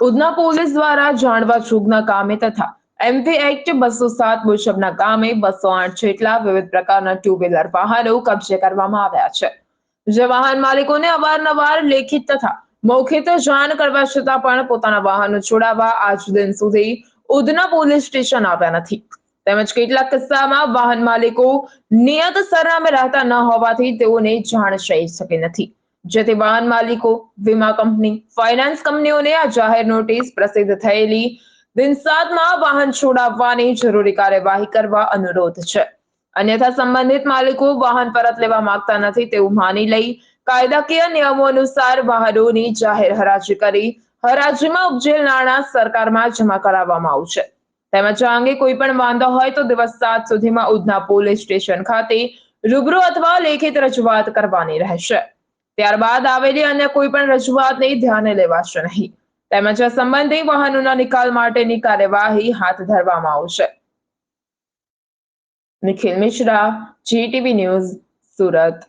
Udhna police દ્વારા જાણવા જોગના કામે તથા એમપી એક્ટ બસો સાત મુજબના કામે બસો આઠ જેટલા વિવિધ પ્રકારના ટુ વ્હીલર વાહનો કબજે કરવામાં આવ્યા છે. જે વાહન માલિકોને અવારનવાર લેખિત તથા મૌખિક જાણ કરવા છતાં પણ પોતાના વાહનો છોડાવવા આજ દિન સુધી ઉધના પોલીસ સ્ટેશન આવ્યા નથી. તેમજ કેટલાક કિસ્સામાં વાહન માલિકો નિયત સરનામે રહેતા ન હોવાથી તેઓને જાણ થઈ શકી નથી. જેથી વાહન માલિકો, વીમા કંપની ફાઇનાન્સ કંપનીઓને આ જાહેર નોટિસ પ્રસિદ્ધ થયેલી દિનસાતમાં વાહન છોડાવવાની જરૂરી કાર્યવાહી કરવા અનુરોધ છે. અન્યથા સંબંધિત માલિકો વાહન પરત લેવા માંગતા નથી તેવું માની લઈ કાયદાકીય નિયમો અનુસાર વાહનોની જાહેર હરાજી કરી હરાજીમાં ઉપજેલ નાણાં સરકારમાં જમા કરાવવામાં આવશે. તેમજ આ અંગે કોઈ પણ વાંધો હોય તો દિવસ સાત સુધીમાં ઉધના પોલીસ સ્ટેશન ખાતે રૂબરૂ અથવા લેખિત રજૂઆત કરવાની રહેશે. ત્યારબાદ આવેલી અન્ય કોઈ પણ રજૂઆતને ધ્યાને લેવાશે નહીં. તેમજ આ સંબંધી વાહનોના નિકાલ માટેની કાર્યવાહી હાથ ધરવામાં આવશે. Nikhil Mishra, GTV news, Surat.